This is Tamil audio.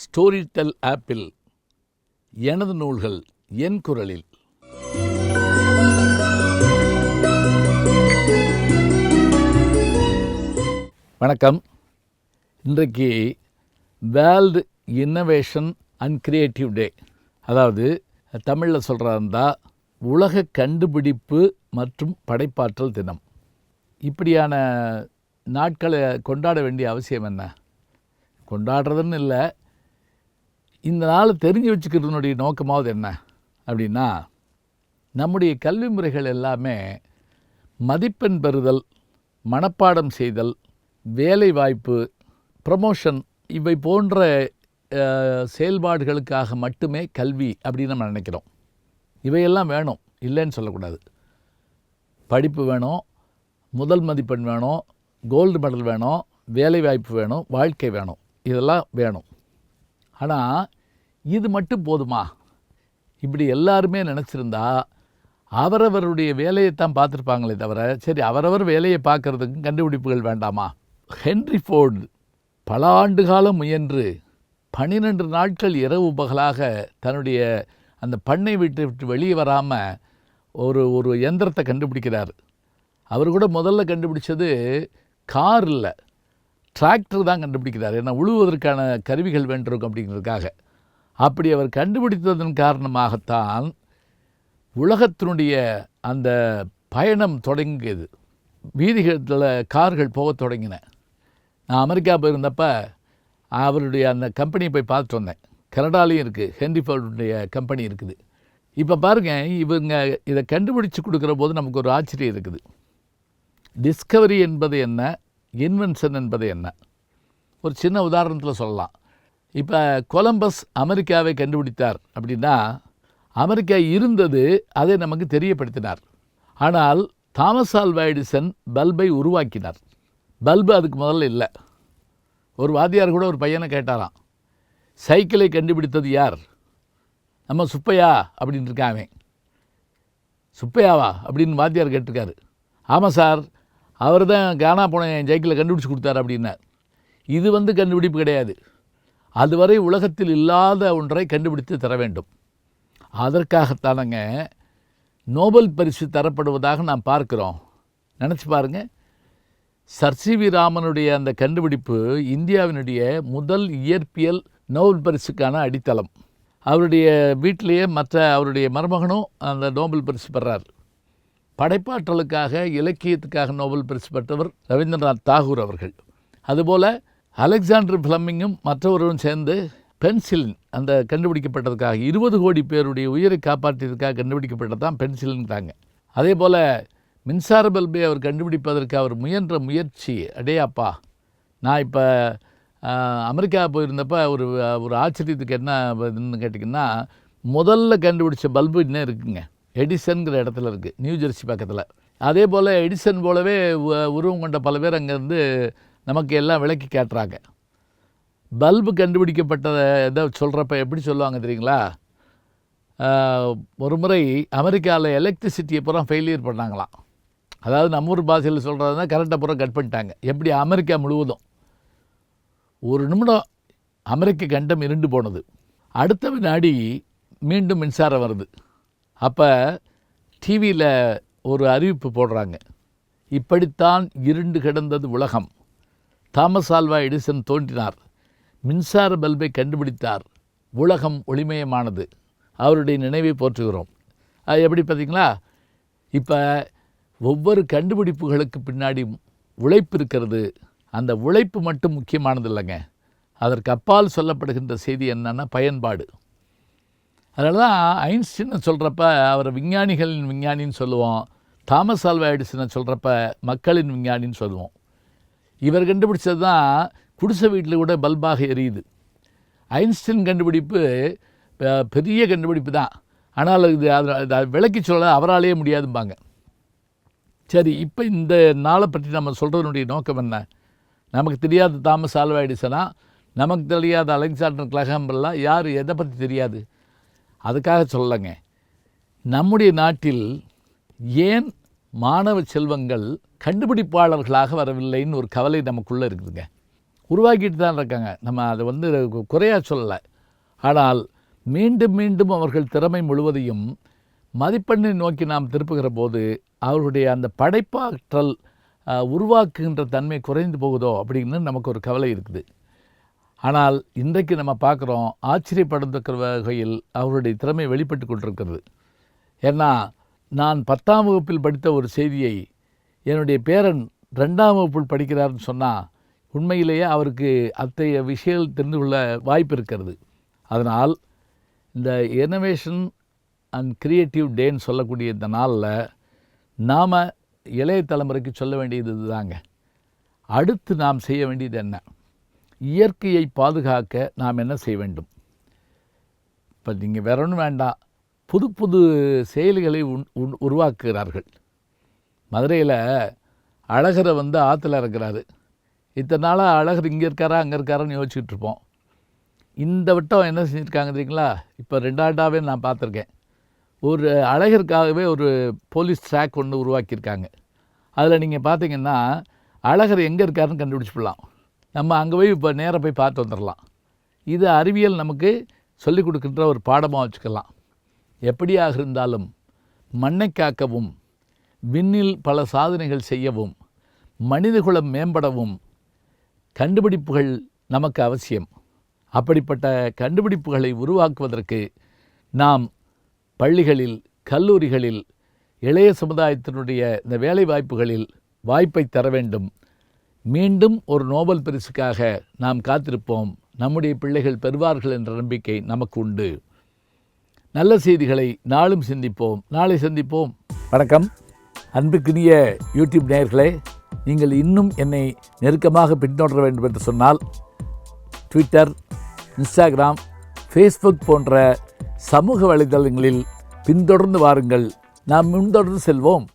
ஸ்டோரிடெல் ஆப்பில் எனது நூல்கள் என் குரலில். வணக்கம். இன்றைக்கு world innovation and creative day அதாவது தமிழில் சொல்கிறதா உலக கண்டுபிடிப்பு மற்றும் படைப்பாற்றல் தினம். இப்படியான நாட்களை கொண்டாட வேண்டிய அவசியம் என்ன? கொண்டாடுறதுன்னு இல்லை இந்த நாளை தெரிஞ்சு வச்சுக்கிறதுனுடைய நோக்கமாவது என்ன அப்படின்னா நம்முடைய கல்வி முறைகள் எல்லாமே மதிப்பெண் பெறுதல் மனப்பாடம் செய்தல் வேலை வாய்ப்பு ப்ரமோஷன் இவை போன்ற செயல்பாடுகளுக்காக மட்டுமே கல்வி அப்படின்னு நம்ம நினைக்கிறோம். இவையெல்லாம் வேணும் இல்லைன்னு சொல்லக்கூடாது. படிப்பு வேணும் முதல் மதிப்பெண் வேணும் கோல்டு மெடல் வேணும் வேலை வாய்ப்பு வேணும் வாழ்க்கை வேணும். இதெல்லாம் வேணும். ஆனால் இது மட்டும் போதுமா? இப்படி எல்லாருமே நினச்சிருந்தா அவரவருடைய வேலையைத்தான் பார்த்துருப்பாங்களே தவிர சரி அவரவர் வேலையை பார்க்கறதுக்கு கண்டுபிடிப்புகள் வேண்டாமா? ஹென்ரி ஃபோர்டு பல ஆண்டு காலம் முயன்று பன்னிரெண்டு நாட்கள் இரவு பகலாக தன்னுடைய அந்த பண்ணை விட்டு விட்டு வெளியே வராமல் ஒரு ஒரு எந்திரத்தை கண்டுபிடிக்கிறார். அவர் கூட முதல்ல கண்டுபிடிச்சது கார் இல்லை டிராக்டர் தான் கண்டுபிடிக்கிறார். ஏன்னா உழுவதற்கான கருவிகள் வேண்டியிருக்கும் அப்படிங்கிறதுக்காக. அப்படி அவர் கண்டுபிடித்ததன் காரணமாகத்தான் உலகத்தினுடைய அந்த பயணம் தொடங்கியது. வீதிகளில் கார்கள் போக தொடங்கின. நான் அமெரிக்கா போயிருந்தப்ப அவருடைய அந்த கம்பெனியை போய் பார்த்துட்டு வந்தேன். கனடாலையும் இருக்குது ஹென்ரி ஃபோர்டுடைய கம்பெனி இருக்குது. இப்போ பாருங்கள் இவங்க இதை கண்டுபிடிச்சு கொடுக்குற போது நமக்கு ஒரு ஆச்சரியம் இருக்குது. டிஸ்கவரி என்பது என்ன? இன்வென்ஷன் என்பது என்ன? ஒரு சின்ன உதாரணத்தில் சொல்லலாம். இப்போ கொலம்பஸ் அமெரிக்காவை கண்டுபிடித்தார் அப்படின்னா அமெரிக்கா இருந்தது அதை நமக்கு தெரியப்படுத்தினார். ஆனால் தாமஸ் ஆல்வா எடிசன் பல்பை உருவாக்கினார். பல்பு அதுக்கு முதல்ல இல்லை. ஒரு வாத்தியார் கூட ஒரு பையனை கேட்டாராம். சைக்கிளை கண்டுபிடித்தது யார்? நம்ம சுப்பையா அப்படின்னு இருக்காமே சுப்பையாவா? அப்படின்னு வாத்தியார் கேட்டிருக்காரு. ஆமாம் சார் அவர் தான் காணா போன என் சைக்கிளை கண்டுபிடிச்சி கொடுத்தாரு அப்படின்னார். இது வந்து கண்டுபிடிப்பு கிடையாது. அதுவரை உலகத்தில் இல்லாத ஒன்றை கண்டுபிடித்து தர வேண்டும். அதற்காகத்தானங்க நோபல் பரிசு தரப்படுவதாக நாம் பார்க்கிறோம். நினச்சி பாருங்க. சர் சி வி ராமனுடைய அந்த கண்டுபிடிப்பு இந்தியாவினுடைய முதல் இயற்பியல் நோபல் பரிசுக்கான அடித்தளம். அவருடைய வீட்டிலேயே மற்ற அவருடைய மருமகனும் அந்த நோபல் பரிசு பெறார். படைப்பாற்றலுக்காக இலக்கியத்துக்காக நோபல் பரிசு பெற்றவர் ரவீந்திரநாத் தாகூர் அவர்கள். அதுபோல் அலெக்சாண்டர் ஃப்ளமிங்கும் மற்றவர்களும் சேர்ந்து பென்சிலின் அந்த கண்டுபிடிக்கப்பட்டதுக்காக இருபது கோடி பேருடைய உயிரை காப்பாற்றியதுக்காக கண்டுபிடிக்கப்பட்டது தான் பென்சிலுங்கிறாங்க அதே போல் மின்சார பல்பை அவர் கண்டுபிடிப்பதற்கு அவர் முயன்ற முயற்சி அடையாப்பா நான் இப்போ அமெரிக்கா போயிருந்தப்போ ஒரு ஒரு ஆச்சரியத்துக்கு என்ன இதுன்னு கேட்டிங்கன்னா முதல்ல கண்டுபிடிச்ச பல்பு இன்னும் இருக்குங்க. எடிசன்கிற இடத்துல இருக்குது நியூ ஜெர்சி பக்கத்தில். அதே போல் எடிசன் போலவே உ- உருவம் கொண்ட பல பேர் அங்கேருந்து நமக்கு எல்லாம் விளக்கி காட்டுறாங்க. பல்பு கண்டுபிடிக்கப்பட்டதை இதை சொல்கிறப்ப எப்படி சொல்லுவாங்க தெரியுங்களா? ஒரு முறை அமெரிக்காவில் எலக்ட்ரிசிட்டியை பூரா ஃபெயிலியர் பண்ணாங்களாம். அதாவது நம்ம ஊர் பாஷையில் சொல்கிறதுனா கரண்ட்டை பூரா கட் பண்ணிட்டாங்க. எப்படி? அமெரிக்கா முழுவதும். ஒரு நிமிடம் அமெரிக்க கண்டம் இருண்டு போனது. அடுத்த வினாடி மீண்டும் மின்சாரம் வருது. அப்போ டிவியில் ஒரு அறிவிப்பு போடுறாங்க. இப்படித்தான் இருண்டு கிடந்தது உலகம். தாமஸ் ஆல்வா எடிசன் தோன்றினார். மின்சார பல்பை கண்டுபிடித்தார். உலகம் ஒளிமயமானது. அவருடைய நினைவை போற்றுகிறோம். அது எப்படி பார்த்தீங்களா? இப்போ ஒவ்வொரு கண்டுபிடிப்புகளுக்கு பின்னாடி உழைப்பு இருக்கிறது. அந்த உழைப்பு மட்டும் முக்கியமானது இல்லைங்க. அதற்கு அப்பால் சொல்லப்படுகின்ற செய்தி என்னென்னா பயன்பாடு. அதனால தான் ஐன்ஸ்டீனை சொல்கிறப்ப அவரை விஞ்ஞானிகளின் விஞ்ஞானின்னு சொல்லுவோம். தாமஸ் ஆல்வா எடிசனை சொல்கிறப்ப மக்களின் விஞ்ஞானின்னு சொல்லுவோம். இவர் கண்டுபிடிச்சது தான் குடிசை வீட்டில் கூட பல்பாக எரியுது. ஐன்ஸ்டின் கண்டுபிடிப்பு பெரிய கண்டுபிடிப்பு தான். ஆனால் இது அதை விளக்கி சொல்ல அவராலேயே முடியாதும்பாங்க. சரி இப்போ இந்த நாளை பற்றி நம்ம சொல்கிறதுனுடைய நோக்கம் என்ன? நமக்கு தெரியாத தாமஸ் ஆல்வா எடிசனா நமக்கு தெரியாத அலெக்சாண்டர் கிளஹாம்பெல்லாம் யார்? எதை பற்றி தெரியாது? அதுக்காக சொல்லலைங்க. நம்முடைய நாட்டில் ஏன் மாணவ செல்வங்கள் கண்டுபிடிப்பாளர்களாக வரவில்லைன்னு ஒரு கவலை நமக்குள்ளே இருக்குதுங்க. உருவாக்கிட்டு தான் இருக்காங்க. நம்ம அதை வந்து குறையாக குறையா சொல்லலை. ஆனால் மீண்டும் மீண்டும் அவர்கள் திறமை முழுவதையும் மதிப்பெண்ணை நோக்கி நாம் திருப்புகிற போது அவர்களுடைய அந்த படைப்பாற்றல் உருவாக்குகின்ற தன்மை குறைந்து போகுதோ அப்படின்னு நமக்கு ஒரு கவலை இருக்குது. ஆனால் இன்றைக்கு நம்ம பார்க்குறோம் ஆச்சரியப்படத்தக்க வகையில் அவருடைய திறமை வெளிப்பட்டு கொண்டிருக்கிறது. ஏன்னா நான் பத்தாம் வகுப்பில் படித்த ஒரு செய்தியை என்னுடைய பேரன் ரெண்டாம் வகுப்பில் படிக்கிறார்னு சொன்னால் உண்மையிலேயே அவருக்கு அத்தகைய விஷயங்கள் தெரிந்து கொள்ள வாய்ப்பு இருக்கிறது. அதனால் இந்த இனோவேஷன் அண்ட் கிரியேட்டிவ் டேன்னு சொல்லக்கூடிய இந்த நாளில் நாம் இளைய தலைமுறைக்கு சொல்ல வேண்டியது இதுதாங்க. அடுத்து நாம் செய்ய வேண்டியது என்ன? இயற்கையை பாதுகாக்க நாம் என்ன செய்ய வேண்டும்? இப்போ நீங்கள் வேற ஒன்றும் வேண்டாம். புது புது செயலிகளை உன் உருவாக்குகிறார்கள். மதுரையில் அழகரை வந்து ஆற்றுல இறக்குறாரு. இத்தனை நாளாக அழகர் இங்கே இருக்காரா அங்கே இருக்காரான்னு யோசிச்சுட்டு இருப்போம். இந்த வட்டம் என்ன செஞ்சுருக்காங்க தெரியுங்களா? இப்போ ரெண்டாண்டாவே நான் பார்த்துருக்கேன். ஒரு அழகருக்காகவே ஒரு போலீஸ் ட்ராக் ஒன்று உருவாக்கியிருக்காங்க. அதில் நீங்கள் பார்த்தீங்கன்னா அழகர் எங்கே இருக்காருன்னு கண்டுபிடிச்சிடலாம் நம்ம அங்கே போய் இப்போ நேராக போய் பார்த்து வந்துடலாம் இது அறிவியல் நமக்கு சொல்லிக் கொடுக்கின்ற ஒரு பாடமாக வச்சுக்கலாம். எப்படியாக இருந்தாலும் மண்ணை காக்கவும் விண்ணில் பல சாதனைகள் செய்யவும் மனிதகுலம் மேம்படவும் கண்டுபிடிப்புகள் நமக்கு அவசியம். அப்படிப்பட்ட கண்டுபிடிப்புகளை உருவாக்குவதற்கு நாம் பள்ளிகளில் கல்லூரிகளில் இளைய சமுதாயத்தினுடைய இந்த வேலை வாய்ப்புகளில் வாய்ப்பை தர வேண்டும். மீண்டும் ஒரு நோபல் பரிசுக்காக நாம் காத்திருப்போம். நம்முடைய பிள்ளைகள் பெறுவார்கள் என்ற நம்பிக்கை நமக்கு உண்டு நல்ல செய்திகளை நாளும் சிந்திப்போம். நாளை சந்திப்போம். வணக்கம். அன்புக்குரிய யூடியூப் நேயர்களே நீங்கள் இன்னும் என்னை நெருக்கமாக பின்தொடர வேண்டும் என்று சொன்னால் ட்விட்டர் இன்ஸ்டாகிராம் ஃபேஸ்புக் போன்ற சமூக வலைதளங்களில் பின்தொடர்ந்து வாருங்கள். நாம் முன்தொடர்ந்து செல்வோம்.